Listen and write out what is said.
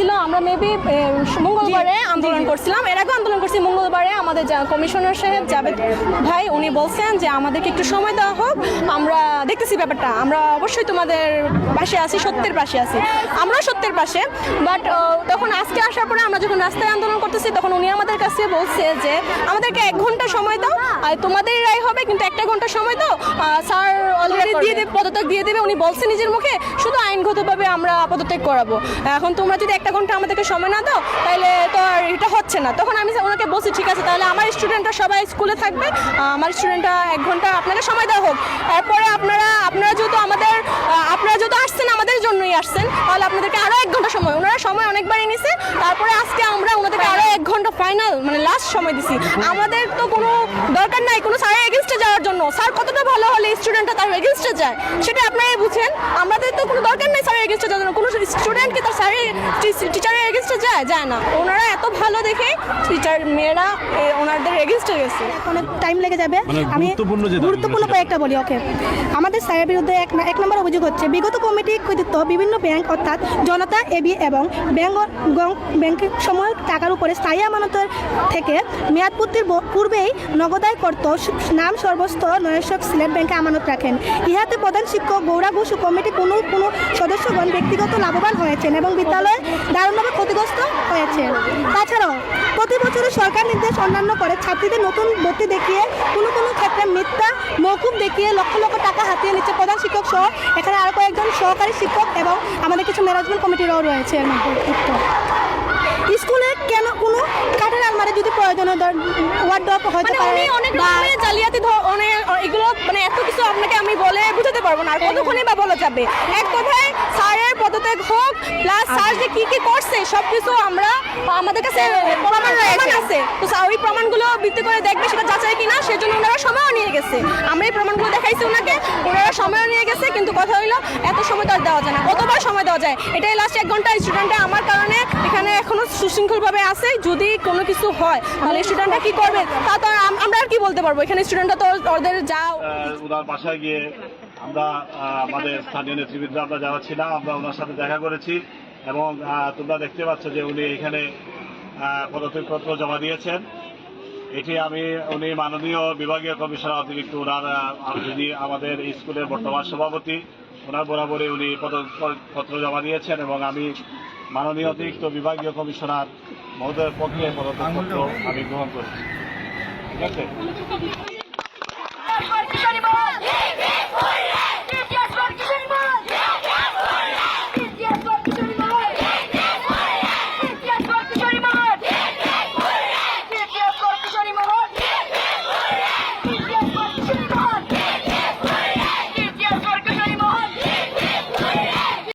ছিল আমরা মেবি আন্দোলন করছিলাম। এর আগে আন্দোলন করছি। মঙ্গলবারে আমাদের কমিশনার সাহেব জাভেদ ভাই উনি বলছেন যে আমাদেরকে একটু সময় দেওয়া হোক। আমরা দেখতেছি ব্যাপারটা। আমরা অবশ্যই তোমাদের পাশে আছি সত্যের পাশে আছি। আমরা সত্যের পাশে। বাট তখন আজকে আসার পরে আমরা যখন রাস্তায় আন্দোলন করতেছি তখন উনি আমাদের কাছে বলছে যে আমাদেরকে এক ঘণ্টা সময় দাও। আর তোমাদের রায় হবে কিন্তু একটা ঘণ্টা সময় দাও। স্যার অলরেডি দিয়ে দেবে পদত্যাগ দিয়ে দেবে। উনি বলছে নিজের মুখে শুধু আইনগতভাবে আমরা পদত্যাগ করাবো। এখন তোমরা যদি একটা ঘণ্টা আমাদেরকে সময় না দাও তাহলে তো আর এটা হচ্ছে না। তখন আমি ওনাকে বলছি, ঠিক আছে, তাহলে আমার স্টুডেন্টরা সবাই স্কুলে থাকবে। আমার স্টুডেন্টরা এক ঘণ্টা আপনাকে সময় দেওয়া হোক। তারপরে আপনারা আপনারা যেহেতু আমাদের আপনারা যেহেতু আসছেন, আমাদের জন্যই আসছেন, তাহলে আপনাদেরকে আরও এক ঘণ্টা সময়। ওনারা সময় অনেকবারই নিছে তারপরে আজকে আমরা ওনাদেরকে আরও এক ঘণ্টা ফাইনাল মানে লাস্ট সময় দিছি। আমাদের তো কোনো দরকার নাই, কোনো স্যারের এগেনস্টে জন্য। স্যার কতটা ভালো হলে স্টুডেন্টরা তার এগেনস্টে যায়? সেটা আপনারাই বুঝেন। আমাদের তো কোনো দরকার নেই স্যারের এগেনস্টে যাওয়ার জন্য। কোনো স্টুডেন্ট কি তার স্যারের টিচারের এগেনস্টে যায়? যায় না। ওনারা এত ভালো দেখে টিচার মেয়েরা ওনাদের এগেনস্টে গেছে। অনেক টাইম লেগে যাবে। মানে আমি গুরুত্বপূর্ণ। কয়েকটা বলি ওকে আমাদের স্যারের বিরুদ্ধে এক এক নম্বর অভিযোগ হচ্ছে বিগত কমিটি কৃতিত্ব বিভিন্ন ব্যাংক অর্থাৎ জনতা এবি এবং ব্যাংক ব্যাংকের সময় টাকার উপরে স্থায়ী আমানতের থেকে মেয়াদপূর্তির পূর্বেই নগদায় করত নাম সর্বস্ত নয়সক সিলেট ব্যাংকে আমানত রাখেন। ইহাতে প্রধান শিক্ষক গৌরা ঘোষ কমিটি কোনো কোনো সদস্যগণ ব্যক্তিগত লাভবান হয়েছেন এবং বিদ্যালয়ে দারুণভাবে ক্ষতিগ্রস্ত হয়েছে তাছাড়াও, প্রতি বছরই সরকার নির্দেশ অন্যান্য করে, ছাত্রীদের নতুন ভর্তি দেখিয়ে, কোনো কোনো ক্ষেত্রে মিথ্যা মৌকুব দেখিয়ে লক্ষ লক্ষ টাকা হাতিয়ে নিচ্ছে প্রধান শিক্ষক সহ। এখানে আরও কয়েকজন সহকারী শিক্ষক এবং আমাদের কিছু ম্যানেজমেন্ট কমিটিরাও রয়েছে। স্কুলে কেন প্রয়োজন হয় ওয়ার্ড্রপ মানে পারে অনেক রকমের জালিয়াতি অনেক এগুলো মানে এত কিছু আপনাকে আমি বলে বুঝাতে পারব না। আর কতক্ষণই বা বলা যাবে? এক কথায় স্যারের পদত্যাগ হোক প্লাস স্যার যে কি কি করছে সব কিছু আমরা আমাদের কাছে প্রমাণ প্রমাণ আছে। তো ওই প্রমাণগুলো ভিত্তি করে দেখবে সেটা যাচাই কিনা সেজন্য ওনারা সময়ও নিয়ে গেছে। আমরা এই প্রমাণগুলো দেখাইছি ওনাকে ওনারা সময়ও নিয়ে গেছে কিন্তু কথা হইল এত সময় তো আর দেওয়া যায় না কতবার সময় দেওয়া যায়? এটাই লাস্ট এক ঘণ্টা স্টুডেন্টরা আমার কারণে এখানে এখনও সুশৃঙ্খলভাবে আছে যদি কোনো কিছু হয় তাহলে স্টুডেন্টরা কি করবে? তা তো আমরা আর কি বলতে পারব? এখানে স্টুডেন্টরা তো ওদের যা আহ, ওনার বাসায় গিয়ে আমরা আমাদের স্থানীয় নেতৃবৃন্দ আমরা যারা ছিলাম আমরা ওনার সাথে দেখা করেছি এবং তোমরা দেখতে পাচ্ছ যে উনি এখানে পদত্যাগপত্র জমা দিয়েছেন। এটি আমি, উনি মাননীয় বিভাগীয় কমিশনার অতিরিক্ত ওনার যিনি আমাদের স্কুলের বর্তমান সভাপতি, ওনার বরাবরই উনি পত্র জমা দিয়েছেন এবং আমি মাননীয় অতিরিক্ত বিভাগীয় কমিশনার মহোদয়ের পক্ষে পদত্যাগপত্র আমি গ্রহণ করেছি। ঠিক আছে?